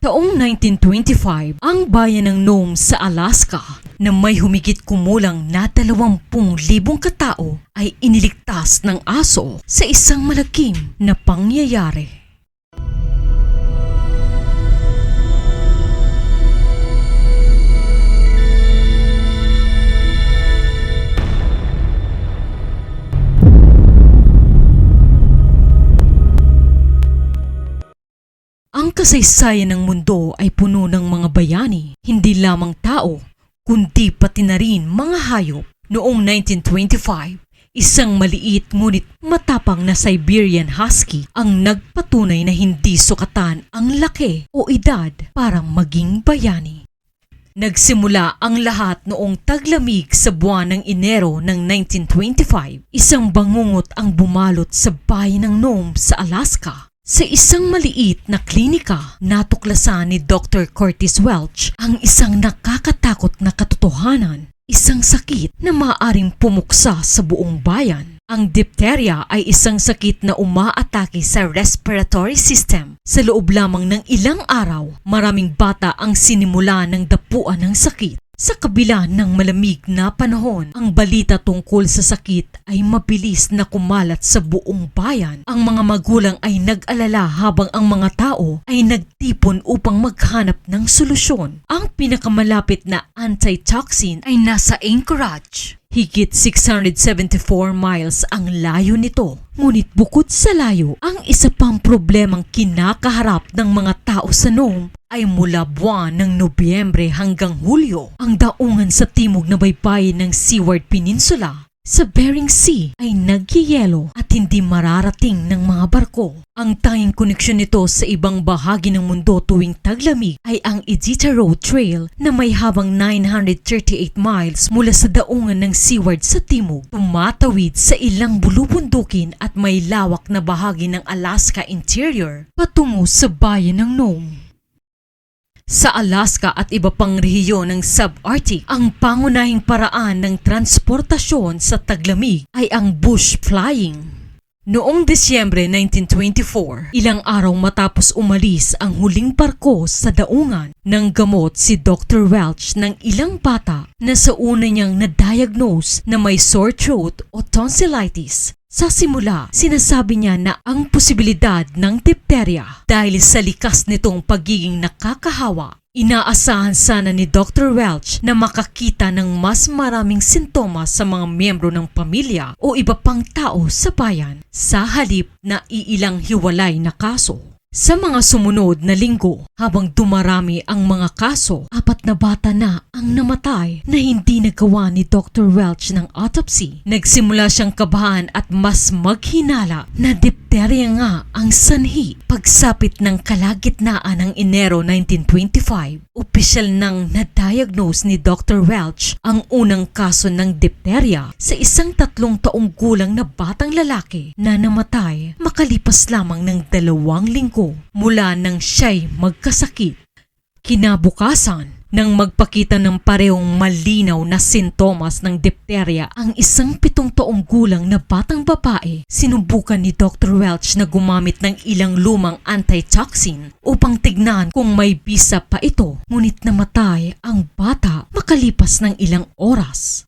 Taong 1925, ang bayan ng Nome sa Alaska na may humigit kumulang na 20,000 katao ay iniligtas ng aso sa isang malaking na pangyayari. Ang kasaysayan ng mundo ay puno ng mga bayani, hindi lamang tao, kundi pati na rin mga hayop. Noong 1925, isang maliit ngunit matapang na Siberian Husky ang nagpatunay na hindi sukatan ang laki o edad para maging bayani. Nagsimula ang lahat noong taglamig sa buwan ng Enero ng 1925. Isang bangungot ang bumalot sa bayan ng Nome sa Alaska. Sa isang maliit na klinika, natuklasan ni Dr. Curtis Welch ang isang nakakatakot na katotohanan, isang sakit na maaaring pumuksa sa buong bayan. Ang diphtheria ay isang sakit na umaatake sa respiratory system. Sa loob lamang ng ilang araw, maraming bata ang sinimula ng dapuan ng sakit. Sa kabila ng malamig na panahon, ang balita tungkol sa sakit ay mabilis na kumalat sa buong bayan. Ang mga magulang ay nag-alala habang ang mga tao ay nagtipon upang maghanap ng solusyon. Ang pinakamalapit na antitoxin ay nasa Anchorage. Higit 674 miles ang layo nito. Ngunit bukod sa layo, ang isa pang problemang kinakaharap ng mga tao sa Nome ay mula buwan ng Nobyembre hanggang Hulyo. Ang daungan sa timog na baybayin ng Seward Peninsula sa Bering Sea ay nagyayelo at hindi mararating ng mga barko. Ang tanging koneksyon nito sa ibang bahagi ng mundo tuwing taglamig ay ang Iditarod Trail na may habang 938 miles mula sa daungan ng Seward sa timog, tumatawid sa ilang bulubundukin at may lawak na bahagi ng Alaska Interior patungo sa bayan ng Nome. Sa Alaska at iba pang rehiyon ng subarctic, ang pangunahing paraan ng transportasyon sa taglamig ay ang bush flying. Noong Disyembre 1924, ilang araw matapos umalis ang huling barko sa daungan ng gamot si Dr. Welch ng ilang bata na sa una niyang na-diagnose na may sore throat o tonsillitis. Sa simula, sinasabi niya na ang posibilidad ng diphtheria dahil sa likas nitong pagiging nakakahawa Inaasahan sana ni Dr. Welch na makakita ng mas maraming sintomas sa mga miyembro ng pamilya o iba pang tao sa bayan sa halip na iilang hiwalay na kaso. Sa mga sumunod na linggo, habang dumarami ang mga kaso, apat na bata na ang namatay na hindi nagawa ni Dr. Welch ng autopsy. Nagsimula siyang kabahan at mas maghinala na diphtheria nga ang sanhi. Pagsapit ng kalagitnaan ng Enero 1925, opisyal nang na-diagnose ni Dr. Welch ang unang kaso ng diphtheria sa isang tatlong taong gulang na batang lalaki na namatay makalipas lamang ng dalawang linggo mula nang siya'y magkasakit. Kinabukasan, nang magpakita ng parehong malinaw na sintomas ng diphtheria ang isang pitong taong gulang na batang babae, sinubukan ni Dr. Welch na gumamit ng ilang lumang antitoxin upang tignan kung may bisa pa ito, ngunit namatay ang bata makalipas ng ilang oras.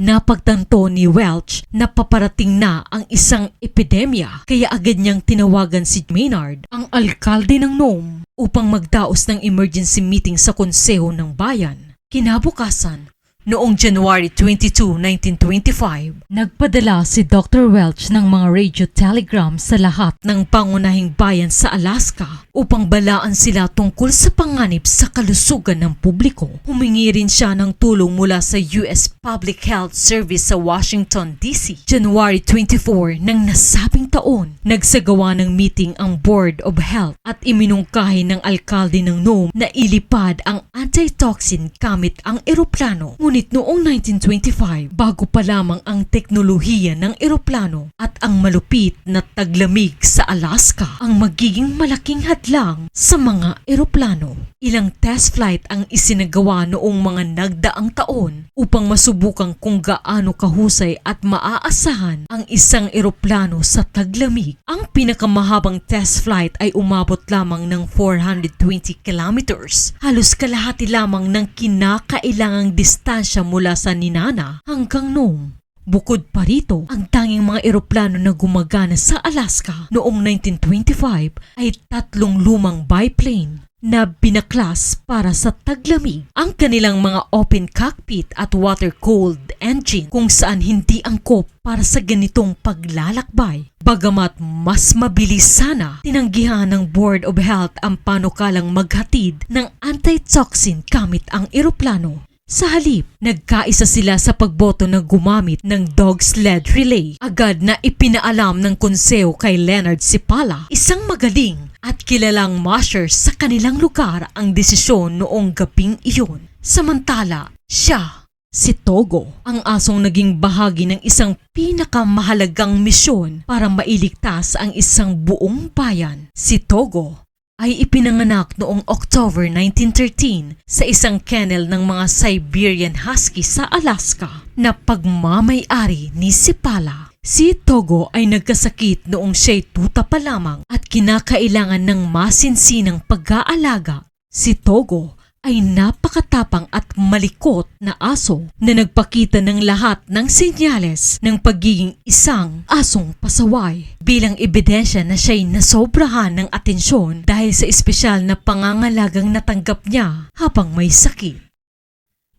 Napagtanto ni Welch na paparating na ang isang epidemya kaya agad niyang tinawagan si Maynard, ang alkalde ng Nome, upang magdaos ng emergency meeting sa konseho ng bayan. Kinabukasan, Noong January 22, 1925, nagpadala si Dr. Welch ng mga radio telegram sa lahat ng pangunahing bayan sa Alaska upang balaan sila tungkol sa panganib sa kalusugan ng publiko. Humingi rin siya ng tulong mula sa US Public Health Service sa Washington, D.C. January 24 ng nasabing taon, nagsagawa ng meeting ang Board of Health at iminungkahi ng alkalde ng Nome na ilipad ang antitoxin gamit ang eroplano noong 1925, bago pa lamang ang teknolohiya ng eroplano at ang malupit na taglamig sa Alaska ang magiging malaking hadlang sa mga eroplano. Ilang test flight ang isinagawa noong mga nagdaang taon upang masubukang kung gaano kahusay at maaasahan ang isang eroplano sa taglamig. Ang pinakamahabang test flight ay umabot lamang ng 420 kilometers. Halos kalahati lamang ng kinakailangang distansya mula sa Ninana hanggang Nome. Bukod pa rito, ang tanging mga eroplano na gumagana sa Alaska noong 1925 ay tatlong lumang biplane na binaklas para sa taglamig ang kanilang mga open cockpit at water-cooled engine kung saan hindi angkop para sa ganitong paglalakbay. Bagamat mas mabilis sana, tinanggihan ng Board of Health ang panukalang maghatid ng antitoxin gamit ang eroplano sa halip, nagkaisa sila sa pagboto na gumamit ng dog sled relay. Agad na ipinaalam ng konseyo kay Leonard Sipala, isang magaling at kilalang musher sa kanilang lugar ang desisyon noong gabing iyon. Samantala, siya, si Togo, ang asong naging bahagi ng isang pinakamahalagang misyon para mailigtas ang isang buong bayan. Si Togo ay ipinanganak noong October 1913 sa isang kennel ng mga Siberian Husky sa Alaska na pagmamay-ari ni Sipala. Si Togo ay nagkasakit noong siya'y tuta pa lamang at kinakailangan ng masinsinang pag-aalaga. Si Togo ay napakatapang at malikot na aso na nagpakita ng lahat ng senyales ng pagiging isang asong pasaway bilang ebidensya na siya'y nasobrahan ng atensyon dahil sa espesyal na pangangalagang natanggap niya habang may sakit.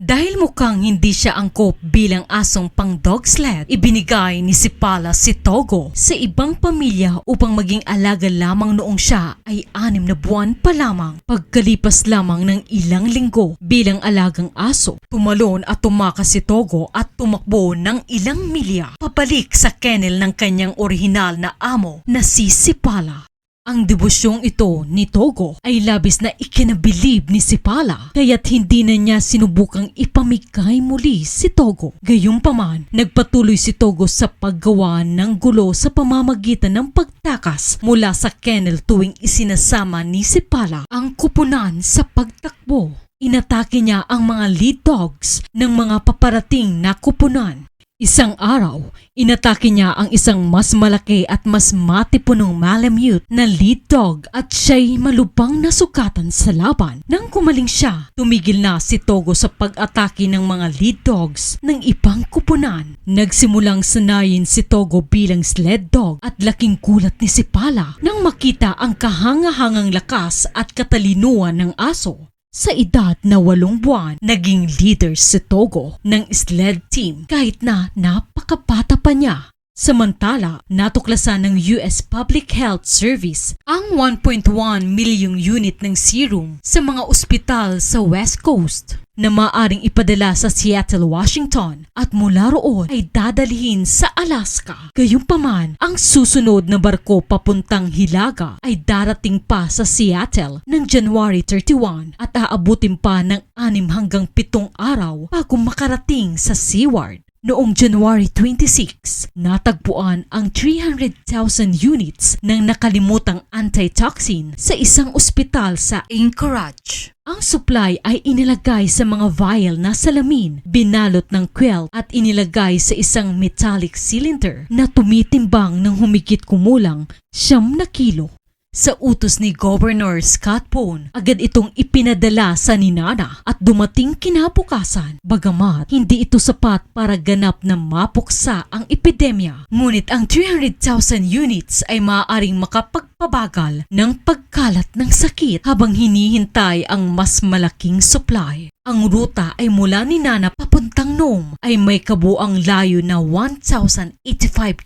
Dahil mukhang hindi siya angkop bilang asong pang dog sled, ibinigay ni Sipala si Togo sa ibang pamilya upang maging alaga lamang noong siya ay anim na buwan pa lamang. Pagkalipas lamang ng ilang linggo bilang alagang aso, tumalon at tumakas si Togo at tumakbo ng ilang milya pabalik sa kennel ng kanyang orihinal na amo na si Sipala. Ang debusyong ito ni Togo ay labis na ikinabilib ni Sipala kaya't hindi na niya sinubukang ipamigay muli si Togo. Gayunpaman, nagpatuloy si Togo sa paggawa ng gulo sa pamamagitan ng pagtakas mula sa kennel tuwing isinasama ni Sipala ang kupunan sa pagtakbo. Inatake niya ang mga lead dogs ng mga paparating na kupunan Isang araw, inatake niya ang isang mas malaki at mas matipunong malamute na lead dog at siya'y malubang nasukatan sa laban. Nang kumaling siya, tumigil na si Togo sa pag-atake ng mga lead dogs ng ibang kupunan. Nagsimulang sanayin si Togo bilang sled dog at laking kulat ni si Pala nang makita ang kahangahangang lakas at katalinuan ng aso. Sa edad na walong buwan, naging leader si Togo ng sled team kahit na napakabata pa niya. Samantala, natuklasan ng US Public Health Service ang 1.1 milyong unit ng serum sa mga ospital sa West Coast na maaring ipadala sa Seattle, Washington at mula roon ay dadalhin sa Alaska. Gayunpaman, ang susunod na barko papuntang Hilaga ay darating pa sa Seattle ng January 31 at aabutin pa ng 6 hanggang 7 araw bago makarating sa Seaward. Noong January 26, natagpuan ang 300,000 units ng nakalimutang antitoxin sa isang ospital sa Anchorage. Ang supply ay inilagay sa mga vial na salamin, binalot ng quilt at inilagay sa isang metallic cylinder na tumitimbang ng humigit kumulang siyam na kilo. Sa utos ni Governor Scott Pone, agad itong ipinadala sa Ninana at dumating kinabukasan. Bagamat hindi ito sapat para ganap na mapuksa ang epidemya, ngunit ang 300,000 units ay maaaring makapagpabagal ng pagkalat ng sakit habang hinihintay ang mas malaking supply. Ang ruta ay mula ni Nana papuntang Nome ay may kabuang layo na 1,085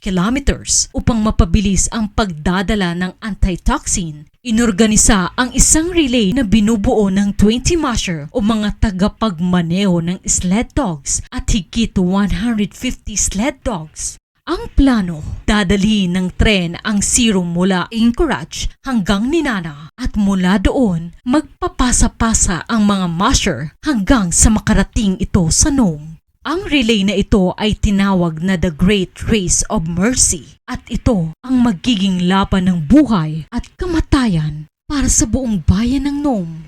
kilometers upang mapabilis ang pagdadala ng antitoxin. Inorganisa ang isang relay na binubuo ng 20 musher o mga tagapagmaneho ng sled dogs at higit 150 sled dogs. Ang plano, dadalhin ng tren ang serum mula Anchorage hanggang Ninana at mula doon magpapasa-pasa ang mga musher hanggang sa makarating ito sa Nome. Ang relay na ito ay tinawag na The Great Race of Mercy at ito ang magiging laban ng buhay at kamatayan para sa buong bayan ng Nome.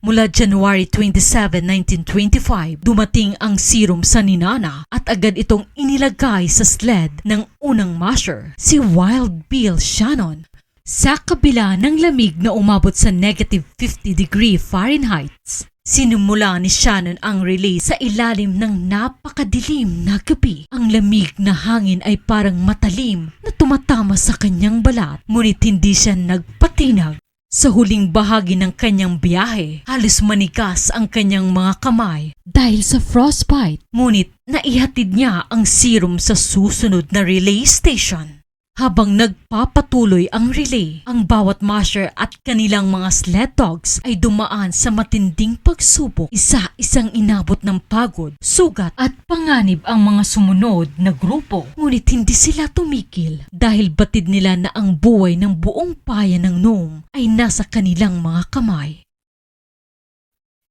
Mula January 27, 1925, dumating ang serum sa Ninana at agad itong inilagay sa sled ng unang masher, si Wild Bill Shannon. Sa kabila ng lamig na umabot sa negative 50 degree Fahrenheit, sinimula ni Shannon ang relay sa ilalim ng napakadilim na gabi. Ang lamig na hangin ay parang matalim na tumatama sa kanyang balat, ngunit hindi siya nagpatinag. Sa huling bahagi ng kanyang biyahe, halos manigas ang kanyang mga kamay dahil sa frostbite. Ngunit naihatid niya ang serum sa susunod na relay station. Habang nagpapatuloy ang relay, ang bawat masher at kanilang mga sled dogs ay dumaan sa matinding pagsubok. Isa-isang inabot ng pagod, sugat at panganib ang mga sumunod na grupo. Ngunit hindi sila tumikil dahil batid nila na ang buhay ng buong bayan ng Nome ay nasa kanilang mga kamay.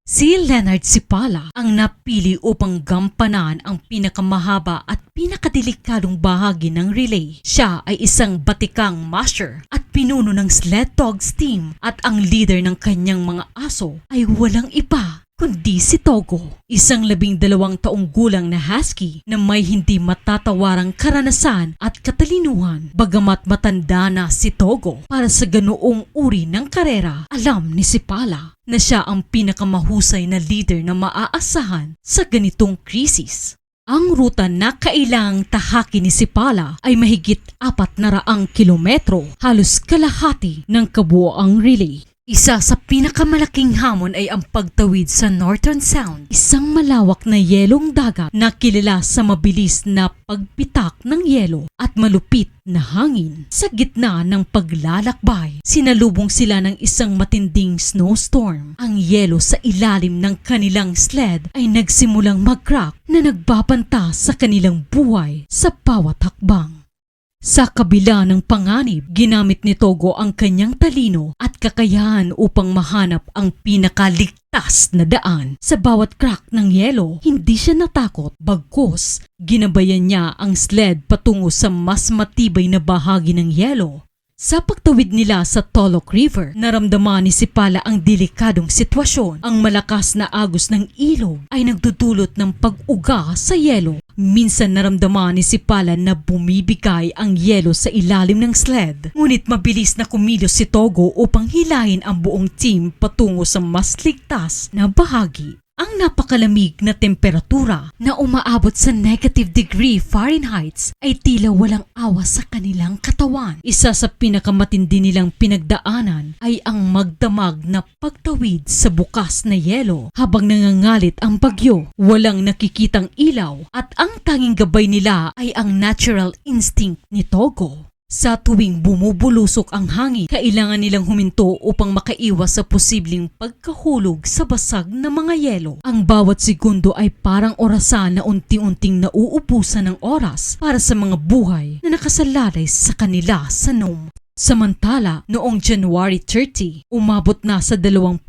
Si Leonard Sipala ang napili upang gampanan ang pinakamahaba at pinakadelikadong bahagi ng relay. Siya ay isang batikang masher at pinuno ng sled dogs team at ang leader ng kanyang mga aso ay walang iba kundi si Togo, isang labing dalawang taong gulang na husky na may hindi matatawarang karanasan at katalinuhan. Bagamat matanda na si Togo para sa ganoong uri ng karera, alam ni Sipala na siya ang pinakamahusay na leader na maaasahan sa ganitong krisis. Ang ruta na kailang tahaki ni Sipala ay mahigit apat na raang kilometro, halos kalahati ng kabuoang relay. Isa sa pinakamalaking hamon ay ang pagtawid sa Northern Sound, isang malawak na yelong dagat na kilala sa mabilis na pagpitak ng yelo at malupit na hangin. Sa gitna ng paglalakbay, sinalubong sila ng isang matinding snowstorm. Ang yelo sa ilalim ng kanilang sled ay nagsimulang mag-crack na nagbabanta sa kanilang buhay sa bawat hakbang. Sa kabila ng panganib, ginamit ni Togo ang kanyang talino at kakayahan upang mahanap ang pinakaligtas na daan. Sa bawat crack ng yelo, hindi siya natakot. Bagkus, ginabayan niya ang sled patungo sa mas matibay na bahagi ng yelo. Sa pagtawid nila sa Tolok River, naramdaman ni Sipala ang delikadong sitwasyon. Ang malakas na agos ng ilog ay nagdudulot ng pag-uga sa yelo. Minsan naramdaman ni Sipala na bumibigay ang yelo sa ilalim ng sled. Ngunit mabilis na kumilos si Togo upang hilahin ang buong team patungo sa mas ligtas na bahagi. Ang napakalamig na temperatura na umaabot sa negative degree Fahrenheit ay tila walang awa sa kanilang katawan. Isa sa pinakamatindi nilang pinagdaanan ay ang magdamag na pagtawid sa bukas na yelo habang nangangalit ang bagyo. Walang nakikitang ilaw at ang tanging gabay nila ay ang natural instinct ni Togo. Sa tuwing bumubulusok ang hangin, kailangan nilang huminto upang makaiwas sa posibleng pagkahulog sa basag na mga yelo. Ang bawat segundo ay parang orasan na unti-unting nauubusan ng oras para sa mga buhay na nakasalalay sa kanila sa Nome. Samantala, noong January 30, umabot na sa 27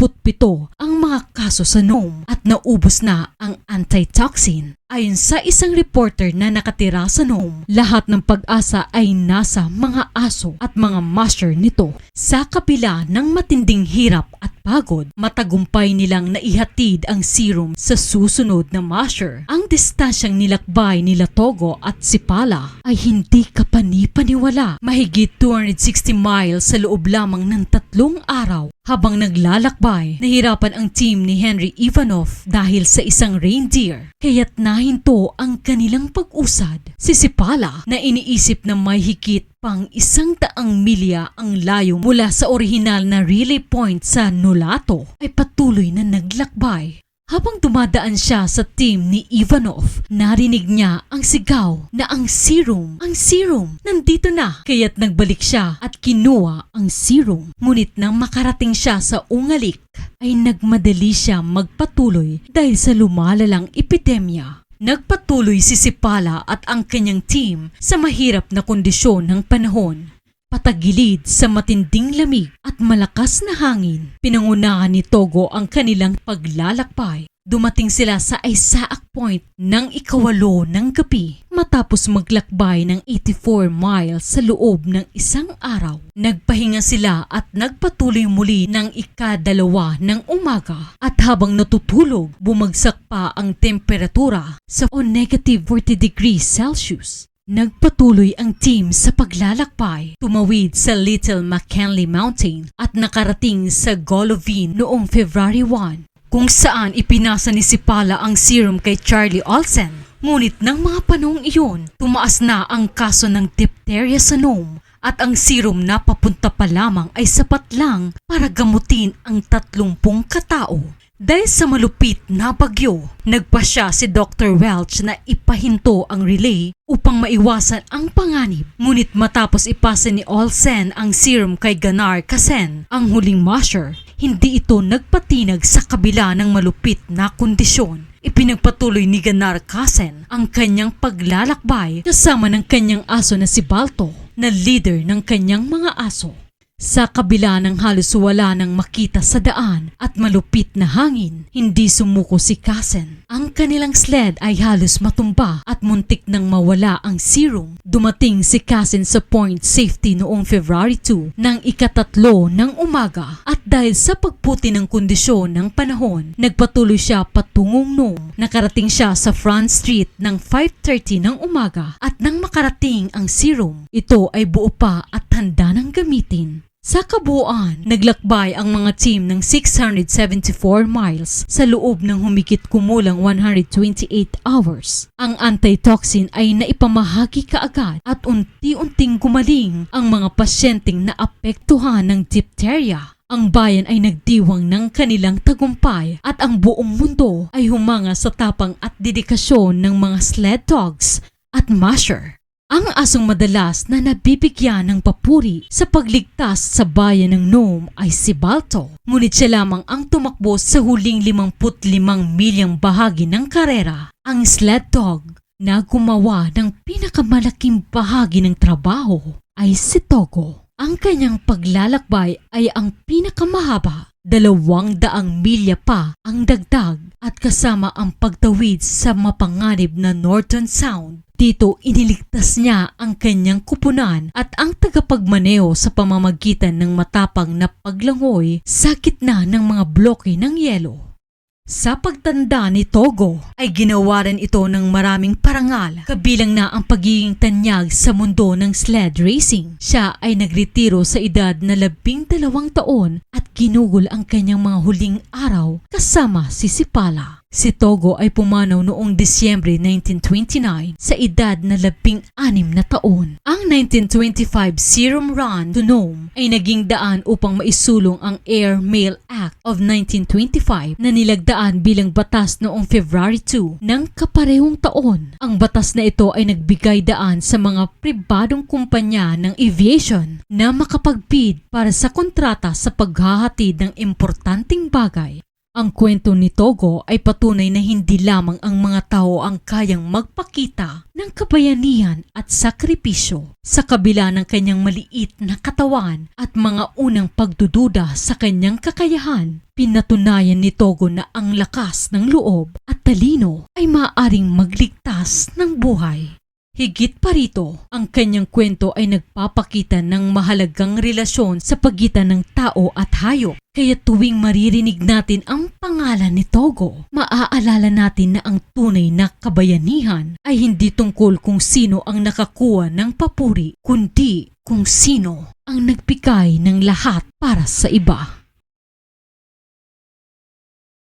ang mga kaso sa Nome at naubos na ang antitoxin. Ayon sa isang reporter na nakatira sa Nome, lahat ng pag-asa ay nasa mga aso at mga musher nito. Sa kabila ng matinding hirap at pagod, matagumpay nilang naihatid ang serum sa susunod na musher. Ang distansyang nilakbay nila Togo at Sipala ay hindi kapani-paniwala. Mahigit 260 miles sa loob lamang ng tatlong araw. Habang naglalakbay, nahirapan ang team ni Henry Ivanov dahil sa isang reindeer. Kaya't nahinto ang kanilang pag-usad. Si Sipala na iniisip na may higit pang isang daang milya ang layo mula sa orihinal na relay point sa Nolato ay patuloy na naglakbay. Habang dumadaan siya sa team ni Ivanov, narinig niya ang sigaw na ang serum, ang serum, nandito na. Kaya't nagbalik siya at kinuha ang serum. Ngunit nang makarating siya sa ungalik, ay nagmadali siya magpatuloy dahil sa lumalalang epidemya. Nagpatuloy si Sipala at ang kanyang team sa mahirap na kondisyon ng panahon. Patagilid sa matinding lamig at malakas na hangin, pinangunahan ni Togo ang kanilang paglalakbay. Dumating sila sa Isaac Point ng ikawalo ng gabi matapos maglakbay ng 84 miles sa loob ng isang araw. Nagpahinga sila at nagpatuloy muli ng ikadalawa ng umaga at habang natutulog, bumagsak pa ang temperatura sa o negative 40 degrees Celsius. Nagpatuloy ang team sa paglalakbay, tumawid sa Little McKinley Mountain at nakarating sa Golovin noong February 1 kung saan ipinasa ni Sipala ang serum kay Charlie Olsen. Ngunit ng mga panahong iyon, tumaas na ang kaso ng diphtheria sa Nome at ang serum na papunta pa lamang ay sapat lang para gamutin ang 30 katao. Dahil sa malupit na bagyo, nagpa siya si Dr. Welch na ipahinto ang relay upang maiwasan ang panganib. Ngunit matapos ipasa ni Olsen ang serum kay Ganar Kasen, ang huling masher, hindi ito nagpatinag sa kabila ng malupit na kondisyon. Ipinagpatuloy ni Ganar Kasen ang kanyang paglalakbay kasama ng kanyang aso na si Balto na leader ng kanyang mga aso. Sa kabila ng halos wala nang makita sa daan at malupit na hangin, hindi sumuko si Kasen. Ang kanilang sled ay halos matumba at muntik nang mawala ang serum. Dumating si Kasen sa point safety noong February 2 ng ikatatlo ng umaga at dahil sa pagputi ng kondisyon ng panahon, nagpatuloy siya patungong Nome. Nakarating siya sa Front Street ng 5.30 ng umaga at nang makarating ang serum, ito ay buo pa at handa ng gamitin. Sa kabuuan, naglakbay ang mga team ng 674 miles sa loob ng humigit kumulang 128 hours. Ang antitoxin ay naipamahagi kaagad at unti-unting gumaling ang mga pasyenteng naapektuhan ng diphtheria. Ang bayan ay nagdiwang ng kanilang tagumpay at ang buong mundo ay humanga sa tapang at dedikasyon ng mga sled dogs at masher. Ang asong madalas na nabibigyan ng papuri sa pagligtas sa bayan ng Nome ay si Balto. Ngunit siya lamang ang tumakbo sa huling 55 milyang bahagi ng karera. Ang sled dog na gumawa ng pinakamalaking bahagi ng trabaho ay si Togo. Ang kanyang paglalakbay ay ang pinakamahaba. Dalawang daang milya pa ang dagdag at kasama ang pagtawid sa mapanganib na Norton Sound dito iniligtas niya ang kanyang kupunan at ang tagapagmaneo sa pamamagitan ng matapang na paglangoy sa gitna ng mga bloke ng yelo. Sa pagtanda ni Togo ay ginawa rin ito ng maraming parangal kabilang na ang pagiging tanyag sa mundo ng sled racing. Siya ay nagretiro sa edad na labing dalawang taon at ginugol ang kanyang mga huling araw kasama si Sipala. Si Togo ay pumanaw noong Disyembre 1929 sa edad na labing anim na taon. Ang 1925 Serum Run to Nome ay naging daan upang maisulong ang Air Mail Act of 1925 na nilagdaan bilang batas noong February 2 ng kaparehong taon. Ang batas na ito ay nagbigay daan sa mga pribadong kumpanya ng aviation na makapag-bid para sa kontrata sa paghahatid ng importanteng bagay ang kwento ni Togo ay patunay na hindi lamang ang mga tao ang kayang magpakita ng kabayanihan at sakripisyo sa kabila ng kanyang maliit na katawan at mga unang pagdududa sa kanyang kakayahan. Pinatunayan ni Togo na ang lakas ng loob at talino ay maaaring magligtas ng buhay. Higit pa rito, ang kanyang kwento ay nagpapakita ng mahalagang relasyon sa pagitan ng tao at hayop. Kaya tuwing maririnig natin ang pangalan ni Togo, maaalala natin na ang tunay na kabayanihan ay hindi tungkol kung sino ang nakakuha ng papuri, kundi kung sino ang nagbigay ng lahat para sa iba.